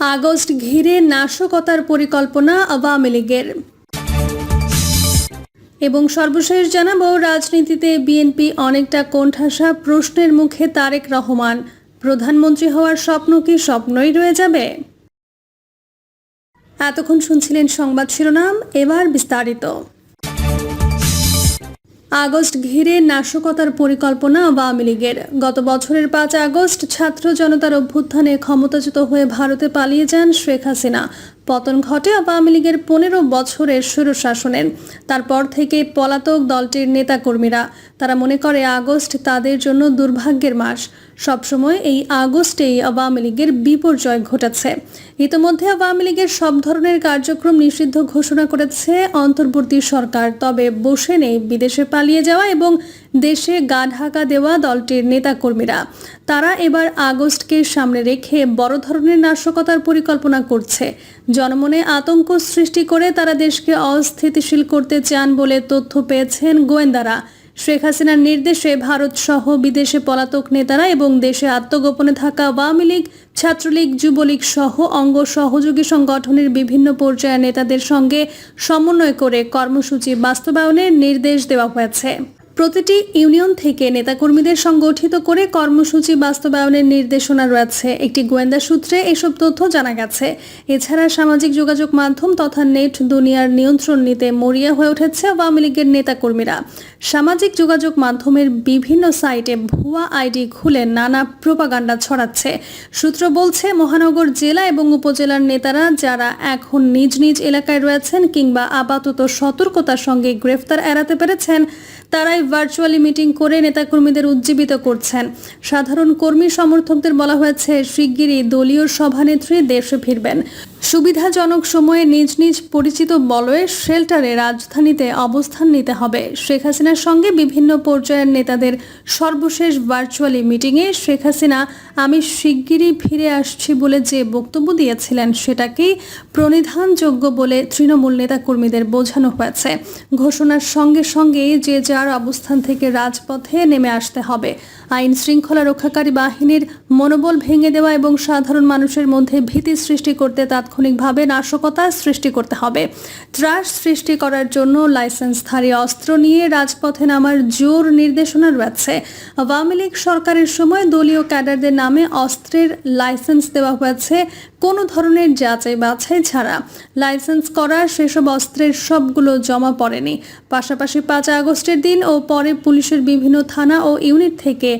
August ঘিরে নাশকতার পরিকল্পনা আওয়ামী লীগের। এবং সর্বশেষ জানাব, রাজনীতিতে বিএনপি অনেকটা কোণঠাসা, প্রশ্নের মুখে তারেক রহমান। প্রধানমন্ত্রী হওয়ার স্বপ্ন কি স্বপ্নই রয়ে যাবে? এতক্ষণ শুনছিলেন সংবাদ শিরোনাম, এবার বিস্তারিত। আগস্ট ঘিরে নাশকতার পরিকল্পনা আওয়ামী লীগের। গত বছরের পাঁচ আগস্ট ছাত্র জনতার অভ্যুত্থানে ক্ষমতাচ্যুত হয়ে ভারতে পালিয়ে যান শেখ হাসিনা। পতন ঘটে আওয়ামী লীগের পনেরো বছরের স্বৈরশাসনের তারপর থেকে পলাতক দলটির নেতাকর্মীরা, তারা মনে করে আগস্ট তাদের জন্য দুর্ভাগ্যের মাস। সবসময় এই আগস্টেই আওয়ামী লীগের বিপর্যয় ঘটেছে। ইতিমধ্যে আওয়ামী লীগের সব ধরনের কার্যক্রম নিষিদ্ধ ঘোষণা করেছে অন্তর্বর্তী সরকার, তবে বসে নেই বিদেশে পালিয়ে যাওয়া এবং দেশে গা ঢাকা দেওয়া দলটির নেতাকর্মীরা। তারা এবার আগস্টকে সামনে রেখে বড় ধরনের নাশকতার পরিকল্পনা করছে। জনমনে আতঙ্ক সৃষ্টি করে তারা দেশকে অস্থিতিশীল করতে চান বলে তথ্য পেয়েছেন গোয়েন্দারা। শেখ হাসিনার নির্দেশে ভারত সহ বিদেশে পলাতক নেতারা এবং দেশে আত্মগোপনে থাকা আওয়ামী লীগ, ছাত্রলীগ, যুবলীগ সহ অঙ্গ সহযোগী সংগঠনের বিভিন্ন পর্যায়ের নেতাদের সঙ্গে সমন্বয় করে কর্মসূচি বাস্তবায়নের নির্দেশ দেওয়া হয়েছে। প্রতিটি ইউনিয়ন থেকে নেতাকর্মীদের সংগঠিত করে কর্মসূচি বাস্তবায়নের নির্দেশনা রয়েছে। একটি গোয়েন্দা সূত্রে এসব তথ্য জানা গেছে। এছাড়া সামাজিক যোগাযোগ মাধ্যম তথা নেট দুনিয়ার নিয়ন্ত্রণ নিতে মরিয়া হয়ে উঠেছে আওয়ামী লীগের নেতাকর্মীরা। সামাজিক যোগাযোগ মাধ্যমের বিভিন্ন সাইটে ভুয়া আইডি খুলে নানা প্রোপাগান্ডা ছড়াচ্ছে। সূত্র বলছে, মহানগর জেলা এবং উপজেলার নেতারা যারা এখন নিজ নিজ এলাকায় রয়েছেন কিংবা আপাতত সতর্কতার সঙ্গে গ্রেফতার এড়াতে পেরেছেন, তারাই ভার্চুয়ালি মিটিং করে নেতাকর্মীদের উজ্জীবিত করছেন। সাধারণ কর্মী সমর্থকদের বলা হয়েছে, শিগগিরই দলীয় সভানেত্রী দেশে ফিরবেন। সুবিধাজনক সময়ে নিজ নিজ পরিচিত বলয়ে শেল্টারে রাজধানীতে অবস্থান নিতে হবে। শেখ হাসিনার সঙ্গে বিভিন্ন পর্যায়ের নেতাদের সর্বশেষ ভার্চুয়ালি মিটিংয়ে শেখ হাসিনা, আমি শিগগিরই ফিরে আসছি বলে যে বক্তব্য দিয়েছিলেন সেটাকেই প্রণিধানযোগ্য বলে তৃণমূল নেতাকর্মীদের বোঝানো হয়েছে। ঘোষণার সঙ্গে সঙ্গে যে যার অবস্থান থেকে রাজপথে নেমে আসতে হবে। আইন শৃঙ্খলা রক্ষাকারী বাহিনীর মনোবল ভেঙে দেওয়া এবং সাধারণ মানুষের মধ্যে ভীতি সৃষ্টি করতে তাৎক্ষণিকভাবে নাশকতা সৃষ্টি করতে হবে। ত্রাস সৃষ্টি করার জন্য লাইসেন্সধারী অস্ত্র নিয়ে রাজপথে নামার জোর নির্দেশনা রয়েছে। আওয়ামী লীগ সরকারের সময় দলীয় ক্যাডারদের নামে অস্ত্রের লাইসেন্স দেওয়া হয়েছে। কোনো ধরনের যাচাই বাছাই ছাড়া লাইসেন্স করা সেসব অস্ত্রের সবগুলো জমা পড়েনি। পাশাপাশি পাঁচ আগস্টের দিন ও পরে পুলিশের বিভিন্ন থানা ও ইউনিট থেকে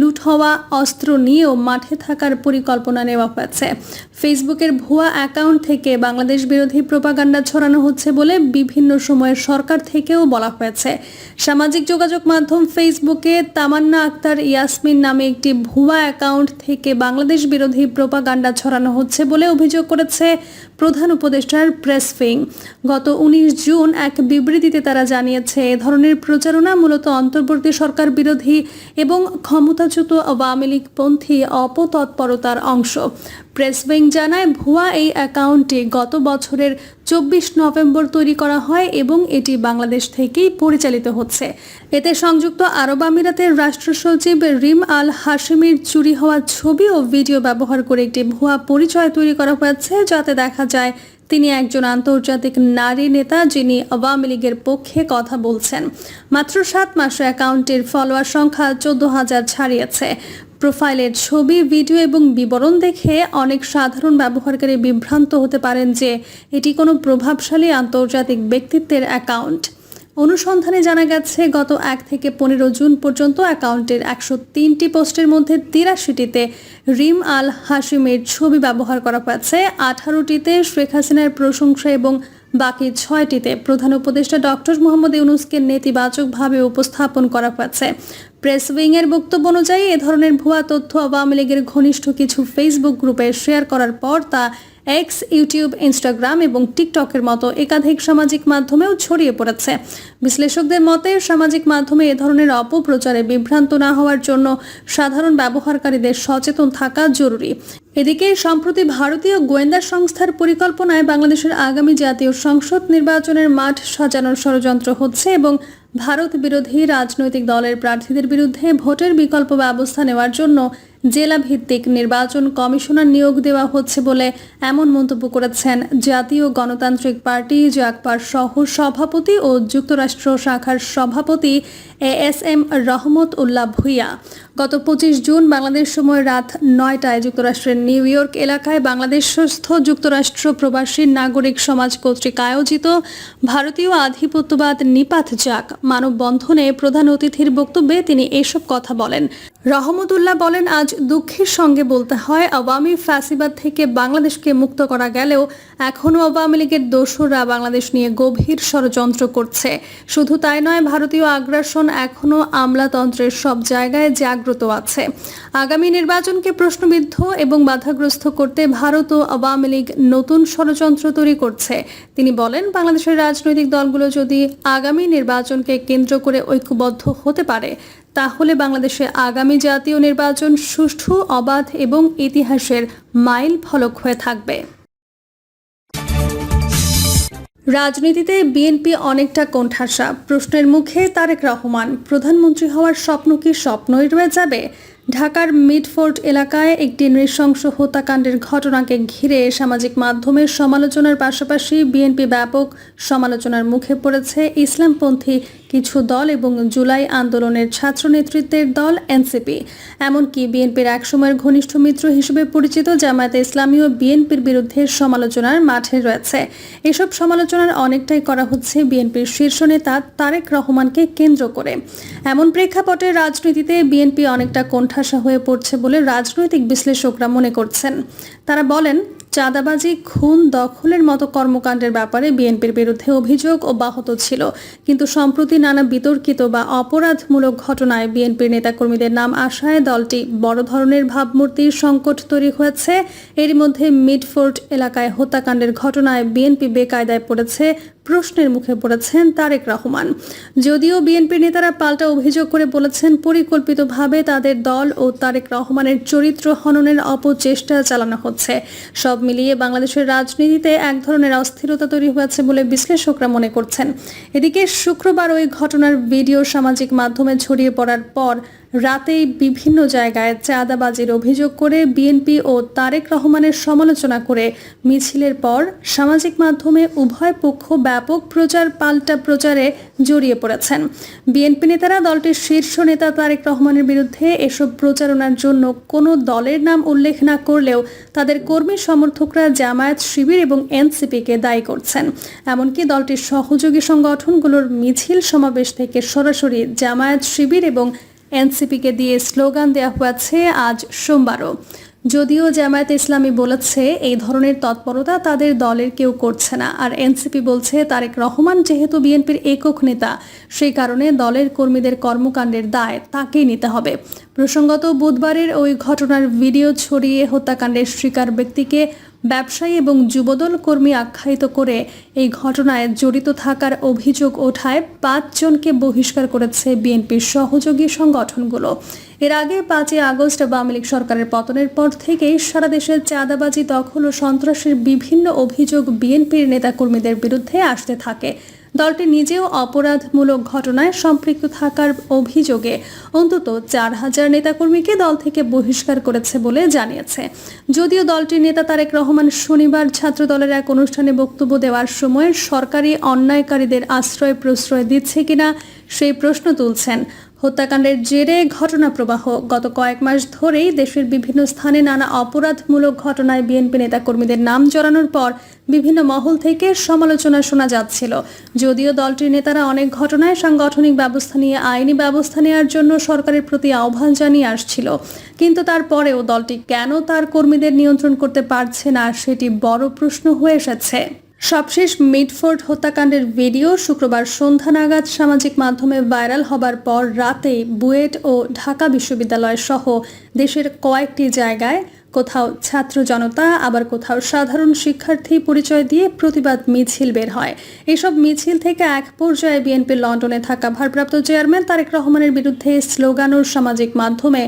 লুট হওয়া অস্ত্র নিয়েও মাঠে থাকার পরিকল্পনা নেওয়া হয়েছে। ফেসবুকের ভুয়া অ্যাকাউন্ট থেকে বাংলাদেশ বিরোধী প্রোপাগান্ডা ছড়ানো হচ্ছে বলে বিভিন্ন সময়ে সরকার থেকেও বলা হয়েছে। সামাজিক যোগাযোগ মাধ্যম ফেসবুকে তামান্না আক্তার ইয়াসমিন নামে একটি ভুয়া অ্যাকাউন্ট থেকে বাংলাদেশ বিরোধী প্রোপাগান্ডা ছড়ানো হচ্ছে বলে অভিযোগ করেছে প্রধান উপদেষ্টার প্রেস ফিং। গত উনিশ জুন এক বিবৃতিতে তারা জানিয়েছে, এ ধরনের প্রচারণা মূলত অন্তর্বর্তী সরকার বিরোধী এবং ক্ষমতাচ্যুত আওয়ামী লীগপন্থী অপতৎপরতার অংশ। প্রেস উইং জানায়, ভুয়া এই অ্যাকাউন্টটি গত বছরের চব্বিশ নভেম্বর তৈরি করা হয় এবং এটি বাংলাদেশ থেকেই পরিচালিত হচ্ছে। এতে সংযুক্ত আরব আমিরাতের রাষ্ট্র সচিব রিম আল হাশিমির চুরি হওয়া ছবি ও ভিডিও ব্যবহার করে একটি ভুয়া পরিচয় তৈরি করা হয়েছে, যাতে দেখা যায় তিনি একজন আন্তর্জাতিক নারী নেতা যিনি আওয়ামী লীগের পক্ষে কথা বলছেন। মাত্র সাত মাসে অ্যাকাউন্টের ফলোয়ার সংখ্যা চোদ্দ হাজার ছাড়িয়েছে। প্রোফাইলের ছবি, ভিডিও এবং বিবরণ দেখে অনেক সাধারণ ব্যবহারকারী বিভ্রান্ত হতে পারেন যে এটি কোনো প্রভাবশালী আন্তর্জাতিক ব্যক্তিত্বের অ্যাকাউন্ট। অনুসন্ধানে জানা গেছে, গত এক থেকে পনেরো জুন পর্যন্ত অ্যাকাউন্টের একশো তিনটি পোস্টের মধ্যে তিরাশিটিতে রিম আল হাসিমের ছবি ব্যবহার করা হয়েছে, আঠারোটিতে শেখ হাসিনার প্রশংসা এবং বাকি ছয়টিতে প্রধান উপদেষ্টা ডক্টর মোহাম্মদ ইউনুসকে নেতিবাচকভাবে উপস্থাপন করা হয়েছে। প্রেস উইংয়ের বক্তব্য অনুযায়ী এ ধরনের ভুয়া তথ্য আওয়ামী লীগের ঘনিষ্ঠ কিছু ফেসবুক গ্রুপে শেয়ার করার পর তা এক্স ইউটিউব ইনস্টাগ্রাম এবং টিকটকের মতো একাধিক সামাজিক মাধ্যমেও ছড়িয়ে পড়েছে। বিশ্লেষকদের মতে, সামাজিক মাধ্যমে এ ধরনের অপপ্রচারে বিভ্রান্ত না হওয়ার জন্য সাধারণ ব্যবহারকারীদের সচেতন থাকা জরুরি। এদিকে, সম্প্রতি ভারতীয় গোয়েন্দা সংস্থার পরিকল্পনায় বাংলাদেশের আগামী জাতীয় সংসদ নির্বাচনের মাঠ সাজানোর ষড়যন্ত্র হচ্ছে এবং ভারত বিরোধী রাজনৈতিক দলের প্রার্থীদের বিরুদ্ধে ভোটের বিকল্প ব্যবস্থা নেওয়ার জন্য জেলা ভিত্তিক নির্বাচন কমিশনার নিয়োগ দেওয়া হচ্ছে বলে এমন মন্তব্য করেছেন জাতীয় গণতান্ত্রিক পার্টি, জাকপার সহ সভাপতি ও যুক্তরাষ্ট্র শাখার সভাপতি A S M Rahmat Ullah Bhuiyan. গত পঁচিশ জুন বাংলাদেশ সময় রাত নয়টায় যুক্তরাষ্ট্রের নিউ ইয়র্ক এলাকায় বাংলাদেশস্থ যুক্তরাষ্ট্র প্রবাসী নাগরিক সমাজ কর্তৃক আয়োজিত ভারতীয় আধিপত্যবাদ নিপাত যাক মানববন্ধনে প্রধান অতিথির বক্তব্যে তিনি এসব কথা বলেন। রহমতুল্লাহ বলেন, আজ দুঃখের সঙ্গে বলতে হয়, আওয়ামী ফ্যাসিবাদ থেকে বাংলাদেশকে মুক্ত করা গেলেও এখনও আওয়ামী লীগের দোসররা বাংলাদেশ নিয়ে গভীর ষড়যন্ত্র করছে। শুধু তাই নয়, ভারতীয় আগ্রাসন এখনও আমলাতন্ত্রের সব জায়গায় জাগ্রত আছে। আগামী নির্বাচনকে প্রশ্নবিদ্ধ এবং বাধাগ্রস্ত করতে ভারত ও আওয়ামী লীগ নতুন ষড়যন্ত্র তৈরি করছে। তিনি বলেন, বাংলাদেশের রাজনৈতিক দলগুলো যদি আগামী নির্বাচনকে কেন্দ্র করে ঐক্যবদ্ধ হতে পারে, তাহলে বাংলাদেশে আগামী জাতীয় নির্বাচন সুষ্ঠু, অবাধ এবং ইতিহাসের মাইল ফলক হয়ে থাকবে। রাজনীতিতে বিএনপি অনেকটা কোণঠাসা। প্রশ্নের মুখে তারেক রহমান, প্রধানমন্ত্রী হওয়ার স্বপ্ন কি স্বপ্নই রয়ে যাবে? ঢাকার মিডফোর্ট এলাকায় একটি নৃশংস হত্যাকাণ্ডের ঘটনাকে ঘিরে সামাজিক মাধ্যমের সমালোচনার পাশাপাশি বিএনপি ব্যাপক সমালোচনার মুখে পড়েছে ইসলামপন্থী কিছু দল এবং জুলাই আন্দোলনের ছাত্র নেতৃত্বের দল এনসিপি। এমনকি বিএনপির একসময়ের ঘনিষ্ঠ মিত্র হিসেবে পরিচিত জামায়াতে ইসলামীও বিএনপির বিরুদ্ধে সমালোচনার মাঠে রয়েছে। এসব সমালোচনার অনেকটাই করা হচ্ছে বিএনপির শীর্ষ নেতা তারেক রহমানকে কেন্দ্র করে। এমন প্রেক্ষাপটে রাজনীতিতে বিএনপি অনেকটা কোণঠাসা হয়ে পড়ছে বলে রাজনৈতিক বিশ্লেষকরা মনে করছেন। তারা বলেন, চাঁদাবাজি, খুন, দখলের মতো কর্মকাণ্ডের ব্যাপারে বিএনপির বিরুদ্ধে অভিযোগ অব্যাহত ছিল। কিন্তু সম্প্রতি নানা বিতর্কিত বা অপরাধমূলক ঘটনায় বিএনপির নেতাকর্মীদের নাম আসায় দলটি বড় ধরনের ভাবমূর্তির সংকট তৈরি হয়েছে। এরই মধ্যে মিডফোর্ট এলাকায় হত্যাকাণ্ডের ঘটনায় বিএনপি বেকায়দায় পড়েছে প্রশ্নের মুখে পড়েছেন তারেক রহমান। যদিও বিএনপির নেতারা পাল্টা অভিযোগ করে বলেছেন, পরিকল্পিতভাবে তাদের দল ও তারেক রহমানের চরিত্র হননের অপচেষ্টা চালানো হচ্ছে। সব মিলিয়ে বাংলাদেশের রাজনীতিতে এক ধরনের অস্থিরতা তৈরি হয়েছে বলে বিশ্লেষকরা মনে করছেন। এদিকে শুক্রবার ওই ঘটনার ভিডিও সামাজিক মাধ্যমে ছড়িয়ে পড়ার পর রাতেই বিভিন্ন জায়গায় চাঁদাবাজির অভিযোগ করে বিএনপি ও তারেক রহমানের সমালোচনা করে মিছিলের পর সামাজিক মাধ্যমে উভয় পক্ষ ব্যাপক প্রচার পাল্টা প্রচারে জড়িয়ে পড়েছেন। বিএনপি নেতারা দলটির শীর্ষ নেতা তারেক রহমানের বিরুদ্ধে এসব প্রচারণার জন্য কোনো দলের নাম উল্লেখ না করলেও তাদের কর্মী সমর্থকরা জামায়াত শিবির এবং এনসিপিকে দায়ী করছেন। এমনকি দলটির সহযোগী সংগঠনগুলোর মিছিল সমাবেশ থেকে সরাসরি জামায়াত শিবির এবং এনসিপিকে দিয়ে স্লোগান দেওয়া হয়েছে আজ সোমবারও। যদিও জামায়াত ইসলামী বলেছে, এই ধরনের তৎপরতা তাদের দলের কেউ করছে না। আর এনসিপি বলছে, তারেক রহমান যেহেতু বিএনপির একক নেতা, সেই কারণে দলের কর্মীদের কর্মকাণ্ডের দায় তাকেই নিতে হবে। প্রসঙ্গত, বুধবারের ওই ঘটনার ভিডিও ছড়িয়ে হত্যাকাণ্ডের শিকার ব্যক্তিকে ব্যবসায়ী এবং যুবদল কর্মী আখ্যায়িত করে এই ঘটনায় জড়িত থাকার অভিযোগ ওঠায় পাঁচজনকে বহিষ্কার করেছে বিএনপির সহযোগী সংগঠনগুলো। এর আগে পাঁচই আগস্ট আওয়ামী লীগ সরকারের পতনের পর থেকেই সারা দেশের চাঁদাবাজি, দখল ও সন্ত্রাসের বিভিন্ন অভিযোগ বিএনপির নেতাকর্মীদের বিরুদ্ধে আসতে থাকে। দলটি নিজেও অপরাধমূলক ঘটনায় সম্পৃক্ত থাকার অভিযোগে অন্তত চার হাজার নেতাকর্মীকে দল থেকে বহিষ্কার করেছে বলে জানিয়েছে। যদিও দলটির নেতা তারেক রহমান শনিবার ছাত্র দলের এক অনুষ্ঠানে বক্তব্য দেওয়ার সময় সরকারি অন্যায়কারীদের আশ্রয় প্রশ্রয় দিচ্ছে কিনা সেই প্রশ্ন তুলছেন। হত্যাকাণ্ডের জেরে ঘটনা প্রবাহ। গত কয়েক মাস ধরেই দেশের বিভিন্ন স্থানে নানা অপরাধমূলক ঘটনায় বিএনপি নেতাকর্মীদের নাম জড়ানোর পর বিভিন্ন মহল থেকে সমালোচনা শোনা যাচ্ছিল। যদিও দলটির নেতারা অনেক ঘটনায় সাংগঠনিক ব্যবস্থা নিয়ে আইনি ব্যবস্থা নেওয়ার জন্য সরকারের প্রতি আহ্বান জানিয়ে আসছিল। কিন্তু তারপরেও দলটি কেন তার কর্মীদের নিয়ন্ত্রণ করতে পারছে না, সেটি বড় প্রশ্ন হয়ে এসেছে। সবশেষ মিডফোর্ড হত্যাকাণ্ডের ভিডিও শুক্রবার সন্ধ্যা নাগাদ সামাজিক মাধ্যমে ভাইরাল হবার পর রাতে বুয়েট ও ঢাকা বিশ্ববিদ্যালয় সহ দেশের কয়েকটি জায়গায় কোথাও ছাত্র জনতা, আবার কোথাও সাধারণ শিক্ষার্থী পরিচয় দিয়ে প্রতিবাদ মিছিল বের হয়। এসব মিছিল থেকে এক পর্যায়ে বিএনপির লন্ডনে থাকা ভারপ্রাপ্ত চেয়ারম্যান তারেক রহমানের বিরুদ্ধে স্লোগান ও সামাজিক মাধ্যমে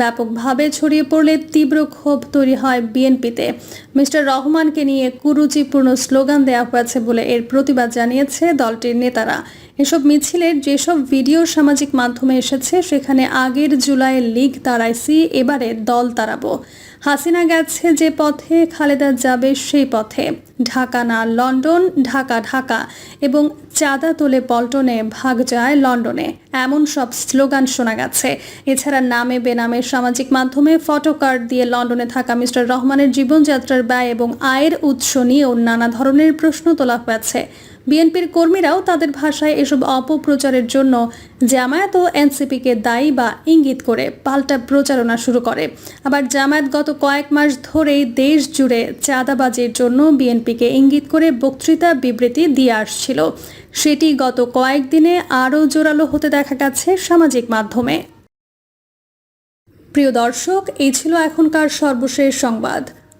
ব্যাপকভাবে ছড়িয়ে পড়লে তীব্র ক্ষোভ তৈরি হয় বিএনপিতে। মিস্টার রহমানকে নিয়ে কুরুচিপূর্ণ স্লোগান দেওয়া হয়েছে বলে এর প্রতিবাদ জানিয়েছে দলটির নেতারা। এসব মিছিলের যেসব ভিডিও সামাজিক মাধ্যমে এসেছে, সেখানে আগের জুলাইয়ের লিগ তাড়াইছি এবারে দল তাড়াবো হাসিনা গেছে যে পথে, খালেদা যাবে সেই পথে। ঢাকা না লন্ডন, ঢাকা ঢাকা। এবং চাঁদা তোলে পল্টনে ভাগ যায় লন্ডনে। এমন সব স্লোগান শোনা গেছে। এছাড়া নামে বেনামে সামাজিক মাধ্যমে ফটো কার্ড দিয়ে লন্ডনে থাকা মিস্টার রহমানের জীবনযাত্রার ব্যয় এবং আয়ের উৎস নিয়েও নানা ধরনের প্রশ্ন তোলা হয়েছে। বিএনপির কর্মীরাও তাদের ভাষায় এসব অপপ্রচারের জন্য জামায়াত ও এনসিপিকে দায়ী বা ইঙ্গিত করে পাল্টা প্রচারণা শুরু করে। আবার জামায়াত গত কয়েক মাস ধরেই দেশ জুড়ে চাঁদাবাজির জন্য বিএনপিকে ইঙ্গিত করে বক্তৃতা বিবৃতি দিয়ে আসছিল। সেটি গত কয়েকদিনে আরও জোরালো হতে দেখা গেছে সামাজিক মাধ্যমে। প্রিয় দর্শক, এই ছিল এখনকার সর্বশেষ সংবাদ।